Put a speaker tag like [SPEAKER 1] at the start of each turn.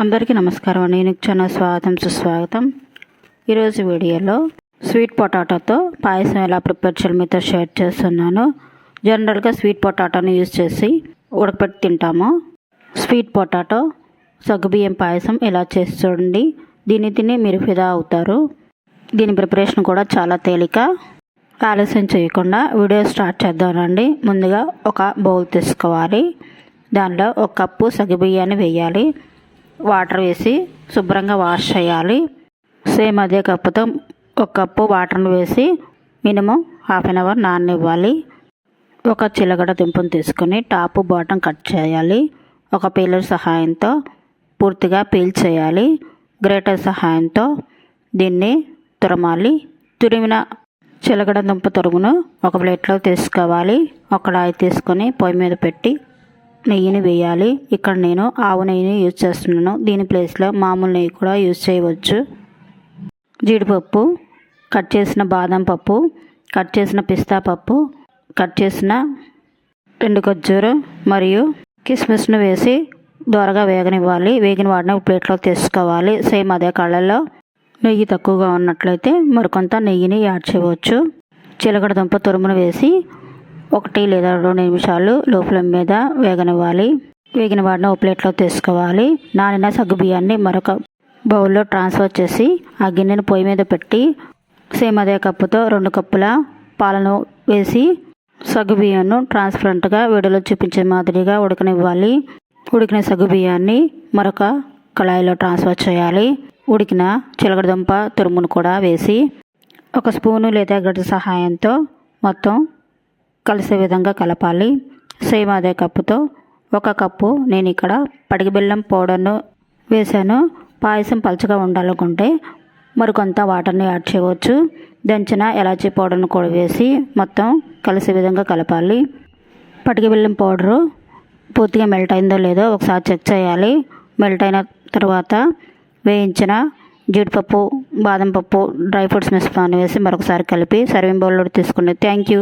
[SPEAKER 1] అందరికీ నమస్కారం అండి. నేను ఛానల్ స్వాగతం సుస్వాగతం. ఈరోజు వీడియోలో స్వీట్ పొటాటోతో పాయసం ఎలా ప్రిపేర్ చేయాలి మీతో షేర్ చేస్తున్నాను. జనరల్గా స్వీట్ పొటాటోని యూజ్ చేసి ఉడకపెట్టి తింటాము. స్వీట్ పొటాటో సగ్గుబియ్యం పాయసం ఎలా చేసి చూడండి. దీన్ని తిని మీరు ఫిదా అవుతారు. దీని ప్రిపరేషన్ కూడా చాలా తేలిక. ఆలస్యం చేయకుండా వీడియో స్టార్ట్ చేద్దామండి ముందుగా ఒక బౌల్ తీసుకోవాలి. దానిలో ఒక కప్పు సగ్గుబియ్యాన్ని వేయాలి. వాటర్ వేసి శుభ్రంగా వాష్ చేయాలి. సేమ్ అదే కప్పుతో ఒక కప్పు వాటర్ను వేసి మినిమం హాఫ్ అన్ అవర్ నాననివ్వాలి. ఒక చిలగడ దుంపను తీసుకొని టాప్ బాటం కట్ చేయాలి. ఒక పీలర్ సహాయంతో పూర్తిగా పీల్ చేయాలి. గ్రేటర్ సహాయంతో దీన్ని తురమాలి. తురిమిన చిలకడ దుంప తొరుగును ఒక ప్లేట్లో తీసుకోవాలి. ఒక రాయి తీసుకొని పొయ్యి మీద పెట్టి నెయ్యిని వేయాలి. ఇక్కడ నేను ఆవు నెయ్యిని యూజ్ చేస్తున్నాను. దీని ప్లేస్లో మామూలు నెయ్యి కూడా యూజ్ చేయవచ్చు. జీడిపప్పు కట్ చేసిన బాదం పప్పు కట్ చేసిన పిస్తా పప్పు కట్ చేసిన రెండు ఖర్జూరు మరియు కిస్మిస్ను వేసి దోరగా వేగనివ్వాలి. వేగిన వాటిని ప్లేట్లో తీసుకోవాలి. సేమ్ అదే కళ్ళల్లో నెయ్యి తక్కువగా ఉన్నట్లయితే మరికొంత నెయ్యిని యాడ్ చేయవచ్చు. చిలకడ దుంప తురుమును వేసి ఒకటి లేదా రెండు నిమిషాలు లో ఫ్లేమ్ మీద వేగనివ్వాలి. వేగిన వాటిని ఒక ప్లేట్లో తీసుకోవాలి. నానిన సగ్గు బియ్యాన్ని మరొక బౌల్లో ట్రాన్స్ఫర్ చేసి ఆ గిన్నెను పొయ్యి మీద పెట్టి సేమ్ అదే కప్పుతో రెండు కప్పుల పాలను వేసి సగ్గు బియ్యాన్ని ట్రాన్స్పరెంట్గా వీడియోలో చూపించే మాదిరిగా ఉడకనివ్వాలి. ఉడికిన సగ్గు బియ్యాన్ని మరొక కళాయిలో ట్రాన్స్ఫర్ చేయాలి. ఉడికిన చిలకడదుంప తురుమును కూడా వేసి ఒక స్పూను లేదా గడ్డ సహాయంతో మొత్తం కలిసే విధంగా కలపాలి. సేమ్ అదే కప్పుతో ఒక కప్పు నేను ఇక్కడ పడిగి బెల్లం పౌడర్ను వేసాను పాయసం పలుచగా ఉండాలనుకుంటే మరికొంత వాటర్ని యాడ్ చేయవచ్చు. దంచిన ఎలాచీ పౌడర్ను కూడా వేసి మొత్తం కలిసే విధంగా కలపాలి. పటికి బెల్లం పౌడరు పూర్తిగా మెల్ట్ అయిందో లేదో ఒకసారి చెక్ చేయాలి. మెల్ట్ అయిన తర్వాత వేయించిన జీడిపప్పు బాదం పప్పు డ్రై ఫ్రూట్స్ మిశ్రమాన్ని వేసి మరొకసారి కలిపి సర్వింగ్ బౌల్లో తీసుకుని థ్యాంక్ యూ